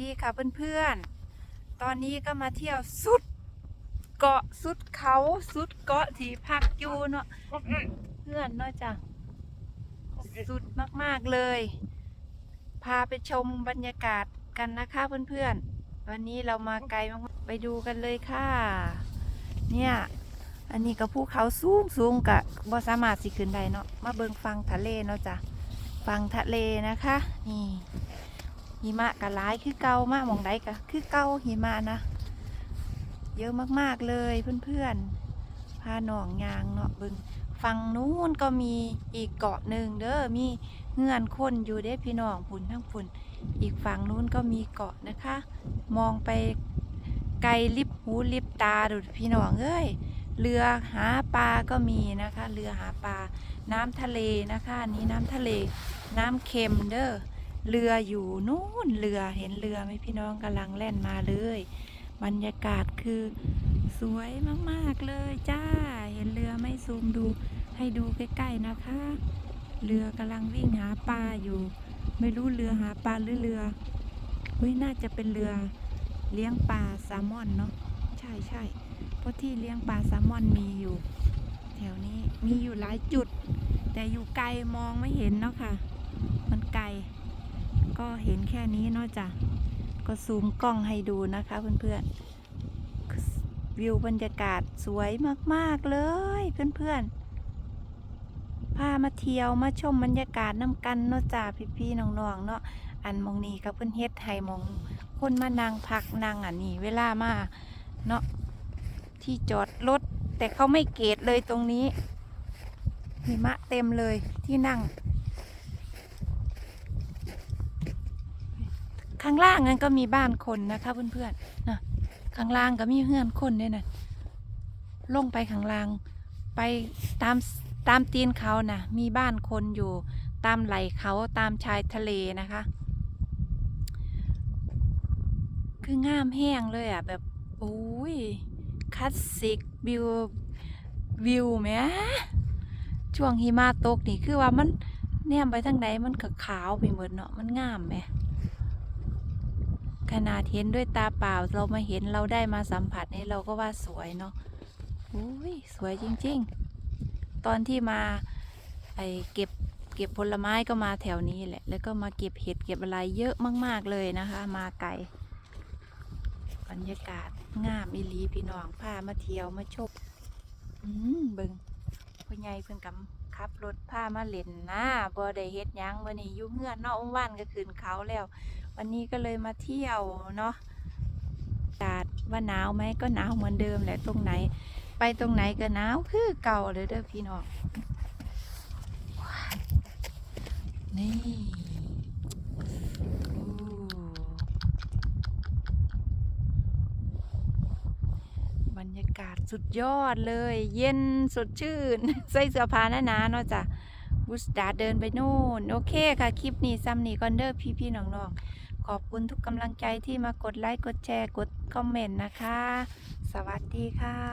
ดีค่ะเพื่อนๆ ตอนนี้ก็มาเที่ยวสุด เกาะสุดเขาสุดเกาะที่พักอยู่เนาะเพื่อนเนาะจ้ะสุดมากๆเลย พาไปชมบรรยากาศกันนะคะเพื่อนๆ วันนี้เรามาไกลมากไปดูกันเลยค่ะ เนี่ยอันนี้ก็ภูเขาสูงสูงกะบ่สามารถสิขึ้นได้เนาะมาเบิงฟังทะเลเนาะจ้ะฟังทะเลนะคะ นี่ หิมะกะหลายคือเก่ามากมองใดกะคือเก่าหิมะนะ เยอะมากๆเลยเพื่อนๆพาหนองยางเนาะบิ่งฝั่งนู้นก็มีอีกเกาะหนึ่งเด้อมีเงื่อนคนอยู่เด้พี่น้องพุ่นทั้งพุ่นอีกฝั่งนู้นก็มีเกาะนะคะ มองไปไกลลิบหูลิบตาดูพี่น้องเอ้ยเรือหาปลาก็มีนะคะ เรือหาปลา น้ำทะเลนะคะนนี้น้ำทะเล น้ำเค็มเด้อ เรืออยู่นู่นเรือเห็นเรือไหมพี่น้องกำลังแล่นมาเลย บรรยากาศคือสวยมากๆเลยจ้า เห็นเรือไม่ซูมดูให้ดูใกล้ๆนะคะ เรือกำลังวิ่งหาปลาอยู่ ไม่รู้เรือหาปลาหรือเรืออุ้ยน่าจะเป็นเรือเลี้ยงปลาแซลมอนเนาะใช่ใช่เพราะที่เลี้ยงปลาแซลมอนมีอยู่ แถวนี้มีอยู่หลายจุด แต่อยู่ไกลมองไม่เห็นเนาะค่ะนไกล ก็เห็นแค่นี้เนาะจ้ะก็ซูมกล้องให้ดูนะคะเพื่อนๆ วิวบรรยากาศสวยมากๆเลยเพื่อนๆ พามาเที่ยวมาชมบรรยากาศน้ำกันเนาะจ้าพี่ๆน้องๆเนาะอันมองนี้กับเพื่อนเฮ็ดไห้มองคนมานั่งพักนั่งอันนี้เวลามาเนาะที่จอดรถแต่เขาไม่เกตเลยตรงนี้หิมะเต็มเลยที่นั่ง ข้างล่างนั้นก็มีบ้านคนนะคะเพื่อนๆนะข้างล่างก็มีเฮือนคนเนี่ยนะลงไปข้างล่าง ไปตามตามตีนเขานะมีบ้านคนอยู่ตามไหลเขาตามชายทะเลนะคะ คืองามแห้งเลยอะแบบโอ้ยคลาสสิกวิววิวแหมช่วงหิมะตกนี่คือว่ามันแนมไปทางไหนมันก็ขาวไปหมดเนาะมันงามไหม ขนาดเห็นด้วยตาเปล่าเรามาเห็นเราได้มาสัมผัสนี่เราก็ว่าสวยเนาะอุ้ยสวยจริง ๆ ตอนที่มาไอเก็บเก็บผลไม้ก็มาแถวนี้แหละ แล้วก็มาเก็บเห็ดเก็บอะไรเยอะมาก ๆเลยนะคะ มาไกลบรรยากาศงามอีหลีพี่น้องพามาเที่ยวมาชมอืมเบิงพ่อใหญ่เพิ่นกำขับรถพามาเล่นนะบ่ได้เฮ็ดยังวันนี้ยู่เฮือนนาะว่านก็ขึ้นเขาแล้ว วันนี้ก็เลยมาเที่ยวเนาะอากาศว่าหนาวไหมก็หนาวเหมือนเดิมแหละตรงไหน ไปตรงไหนก็หนาวคือเก่าเลยเด้อพี่น้องนี่บรรยากาศสุดยอดเลย เย็นสดชื่น ใส่เสื้อผ้าหนาๆเนาะจ้ะบุสดาเดินไปนู่น โอเคค่ะ คลิปนี้ซ้ำนี่ก่อนเด้อพี่ๆน้องๆ ขอบคุณทุกกำลังใจที่มากดไลค์ กดแชร์ กดคอมเมนต์นะคะ สวัสดีค่ะ